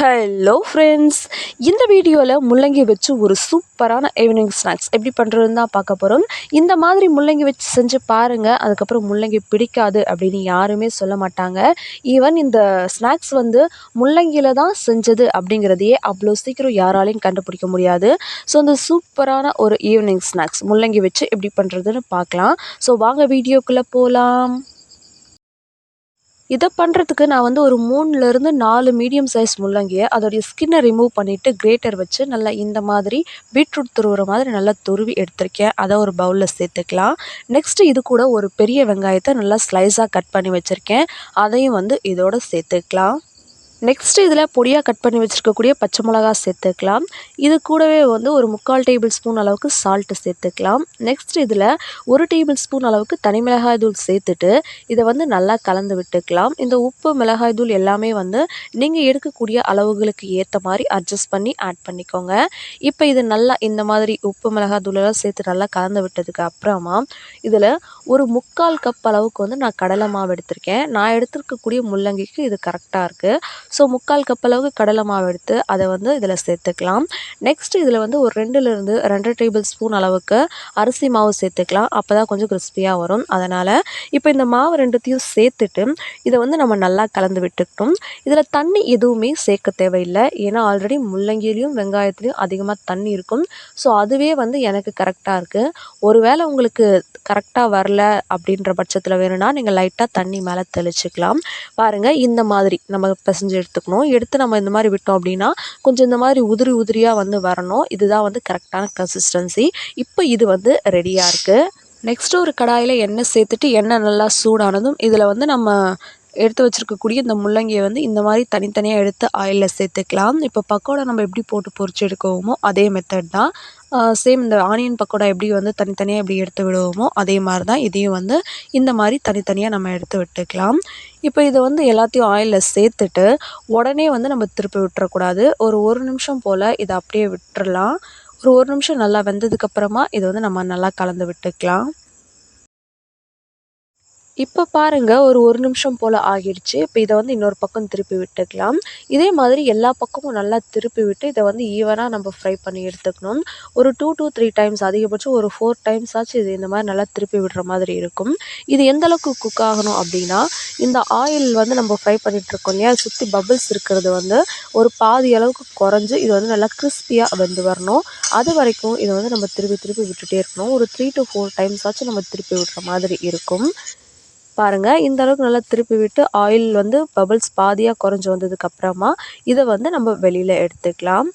Hello friends இந்த வீடியோவில் முள்ளங்கி வச்சு ஒரு சூப்பரான ஈவினிங் ஸ்நாக்ஸ் எப்படி பண்ணுறதுன்னு தான் பார்க்க போகிறோம் இந்த மாதிரி முள்ளங்கி வச்சு செஞ்சு பாருங்கள் அதுக்கப்புறம் முள்ளங்கி பிடிக்காது அப்படின்னு யாருமே சொல்ல மாட்டாங்க. ஈவன் இந்த ஸ்நாக்ஸ் வந்து முள்ளங்கியில் தான் செஞ்சது அப்படிங்கிறதையே அவ்வளோ சீக்கிரம் யாராலையும் கண்டுபிடிக்க முடியாது. ஸோ அந்த சூப்பரான ஒரு ஈவினிங் ஸ்நாக்ஸ் முள்ளங்கி வச்சு எப்படி பண்ணுறதுன்னு பார்க்கலாம். ஸோ வாங்க வீடியோக்குள்ளே போகலாம் இதை பண்ணுறதுக்கு நான் வந்து ஒரு மூணுலேருந்து நாலு மீடியம் சைஸ் முள்ளங்கியை அதோடைய ஸ்கின்னை ரிமூவ் பண்ணிவிட்டு கிரேட்டர் வச்சு நல்லா இந்த மாதிரி பீட்ரூட் துருவுற மாதிரி நல்லா துருவி எடுத்திருக்கேன். அதை ஒரு பவுலில் சேர்த்துக்கலாம். நெக்ஸ்ட்டு இது கூட ஒரு பெரிய வெங்காயத்தை நல்லா ஸ்லைஸாக கட் பண்ணி வச்சுருக்கேன். அதையும் வந்து இதோடு சேர்த்துக்கலாம். நெக்ஸ்ட்டு இதில் பொடியாக கட் பண்ணி வச்சுருக்கக்கூடிய பச்சை மிளகா சேர்த்துக்கலாம். இது கூடவே வந்து ஒரு முக்கால் டேபிள் ஸ்பூன் அளவுக்கு சால்ட்டு சேர்த்துக்கலாம். நெக்ஸ்ட் இதில் ஒரு டேபிள் ஸ்பூன் அளவுக்கு தனி மிளகாய் தூள் சேர்த்துட்டு இதை வந்து நல்லா கலந்து விட்டுக்கலாம். இந்த உப்பு மிளகாய் தூள் எல்லாமே வந்து நீங்கள் எடுக்கக்கூடிய அளவுகளுக்கு ஏற்ற மாதிரி அட்ஜஸ்ட் பண்ணி ஆட் பண்ணிக்கோங்க. இப்போ இது நல்லா இந்த மாதிரி உப்பு மிளகாய் தூளெல்லாம் சேர்த்து நல்லா கலந்து விட்டதுக்கு அப்புறமா இதில் ஒரு முக்கால் கப் அளவுக்கு வந்து நான் கடலை மாவு எடுத்திருக்கேன். நான் எடுத்துருக்கக்கூடிய முள்ளங்கிக்கு இது கரெக்டாக இருக்குது ஸோ முக்கால் கப் அளவுக்கு கடலை மாவு எடுத்து அதை வந்து இதில் சேர்த்துக்கலாம். நெக்ஸ்ட் இதில் வந்து ஒரு ரெண்டுலேருந்து ரெண்டு டேபிள் ஸ்பூன் அளவுக்கு அரிசி மாவு சேர்த்துக்கலாம். அப்போ தான் கொஞ்சம் கிறிஸ்பியாக வரும். அதனால் இப்போ இந்த மாவு ரெண்டுத்தையும் சேர்த்துட்டு இதை வந்து நம்ம நல்லா கலந்து விட்டுக்கிட்டோம் இதில் தண்ணி எதுவுமே சேர்க்க தேவையில்லை. ஏன்னா ஆல்ரெடி முள்ளங்கிலையும் வெங்காயத்துலேயும் அதிகமாக தண்ணி இருக்கும். ஸோ அதுவே வந்து எனக்கு கரெக்டாக இருக்குது ஒருவேளை உங்களுக்கு கரெக்டாக வரல அப்படின்ற பட்சத்தில் வேணும்னா நீங்கள் லைட்டாக தண்ணி மேலே தெளிச்சுக்கலாம். பாருங்கள் இந்த மாதிரி நம்ம பிசைஞ்சு எடுத்துக்கணும். எடுத்து நம்ம இந்த மாதிரி விட்டோம் அப்படின்னா கொஞ்சம் இந்த மாதிரி உதிரி உதிரியாக வந்து வரணும். இதுதான் வந்து கரெக்டான கன்சிஸ்டன்சி இப்போ இது வந்து ரெடியாக இருக்குது நெக்ஸ்ட்டு ஒரு கடாயில் எண்ணெய் சேர்த்துட்டு எண்ணெய் நல்லா சூடானதும் இதில் வந்து நம்ம எடுத்து வச்சுருக்கக்கூடிய இந்த முள்ளங்கியை வந்து இந்த மாதிரி தனித்தனியாக எடுத்து ஆயிலில் சேர்த்துக்கலாம். இப்போ பக்கோடா நம்ம எப்படி போட்டு பொறிச்சு எடுக்கவோமோ அதே மெத்தட் தான். சேம் இந்த ஆனியன் பக்கோடா எப்படி வந்து தனித்தனியாக எப்படி எடுத்து விடுவோமோ அதே மாதிரி தான் இதையும் வந்து இந்த மாதிரி தனித்தனியாக நம்ம எடுத்து விட்டுக்கலாம். இப்போ இதை வந்து எல்லாத்தையும் ஆயிலில் சேர்த்துட்டு உடனே வந்து நம்ம திருப்பி விட்டுறக்கூடாது. ஒரு ஒரு நிமிஷம் போல் இதை அப்படியே விட்டுறலாம். ஒரு ஒரு நிமிஷம் நல்லா வெந்ததுக்கப்புறமா இதை வந்து நம்ம நல்லா கலந்து விட்டுக்கலாம். இப்போ பாருங்கள் ஒரு ஒரு நிமிஷம் போல் ஆகிடுச்சு. இப்போ இதை வந்து இன்னொரு பக்கம் திருப்பி விட்டுக்கலாம். இதே மாதிரி எல்லா பக்கமும் நல்லா திருப்பி விட்டு இதை வந்து ஈவனாக நம்ம ஃப்ரை பண்ணி எடுத்துக்கணும். ஒரு டூ டூ த்ரீ டைம்ஸ் அதிகபட்சம் ஒரு ஃபோர் டைம்ஸ் ஆச்சு இது இந்த மாதிரி நல்லா திருப்பி விடுற மாதிரி இருக்கும். இது எந்தளவுக்கு குக் ஆகணும் அப்படின்னா இந்த ஆயில் வந்து நம்ம ஃப்ரை பண்ணிகிட்ருக்கோம் இல்லையா? சுற்றி பபிள்ஸ் இருக்கிறது வந்து ஒரு பாதி அளவுக்கு குறைஞ்சி இது வந்து நல்லா கிறிஸ்பியாக வெந்து வரணும். அது வரைக்கும் இதை வந்து நம்ம திருப்பி திருப்பி விட்டுட்டே இருக்கணும். ஒரு த்ரீ டு ஃபோர் டைம்ஸ் ஆச்சு நம்ம திருப்பி விடுற மாதிரி இருக்கும். பாருங்கள் இந்த அளவுக்கு நல்லா திருப்பி விட்டு ஆயில் வந்து பபிள்ஸ் பாதியாக குறைஞ்சி வந்ததுக்கப்புறமா இதை வந்து நம்ம வெளியில் எடுத்துக்கலாம்.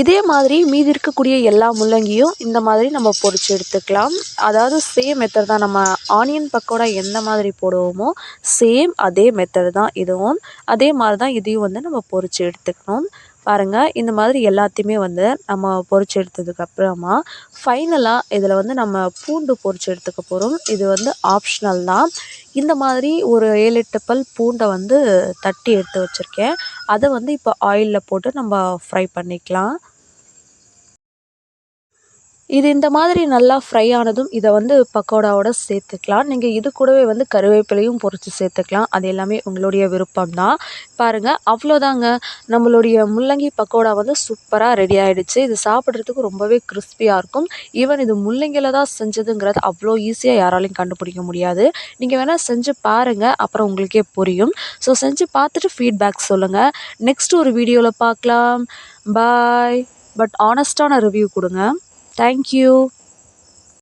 இதே மாதிரி மீதி இருக்கக்கூடிய எல்லா முள்ளங்கியும் இந்த மாதிரி நம்ம பொறிச்சு எடுத்துக்கலாம். அதாவது சேம் மெத்தட் தான் நம்ம ஆனியன் பக்கோடா எந்த மாதிரி போடுவோமோ சேம் அதே மெத்தட் தான் இதுவும். அதே மாதிரி தான் இதையும் வந்து நம்ம பொறிச்சு எடுத்துக்கணும். பாருங்கள் இந்த மாதிரி எல்லாத்தையுமே வந்து நம்ம பொறிச்சு எடுத்ததுக்கப்புறமா ஃபைனலாக இதில் வந்து நம்ம பூண்டு பொறிச்சு எடுத்துக்க போகிறோம் இது வந்து ஆப்ஷனல் தான். இந்த மாதிரி ஒரு ஏழு எட்டு பல் பூண்டை வந்து தட்டி எடுத்து வச்சுருக்கேன். அதை வந்து இப்போ ஆயிலில் போட்டு நம்ம ஃப்ரை பண்ணிக்கலாம். இது இந்த மாதிரி நல்லா ஃப்ரை ஆனதும் இதை வந்து பக்கோடாவோட சேர்த்துக்கலாம். நீங்கள் இது கூடவே வந்து கருவேப்பிலையும் பொறிச்சு சேர்த்துக்கலாம். அது எல்லாமே உங்களுடைய விருப்பம் தான் பாருங்கள் அவ்வளோதாங்க. நம்மளுடைய முள்ளங்கி பக்கோடா வந்து சூப்பராக ரெடி ஆகிடுச்சு இது சாப்பிட்றதுக்கு ரொம்பவே கிறிஸ்பியாக இருக்கும். ஈவன் இது முள்ளங்கியில் தான் செஞ்சதுங்கிறது அவ்வளோ ஈஸியாக யாராலையும் கண்டுபிடிக்க முடியாது. நீங்கள் வேணால் செஞ்சு பாருங்கள் அப்புறம் உங்களுக்கே புரியும். ஸோ செஞ்சு பார்த்துட்டு ஃபீட்பேக் சொல்லுங்கள் நெக்ஸ்ட் ஒரு வீடியோவில் பார்க்கலாம். பாய் பட் ஆனஸ்டான ரிவ்யூ கொடுங்க. Thank you.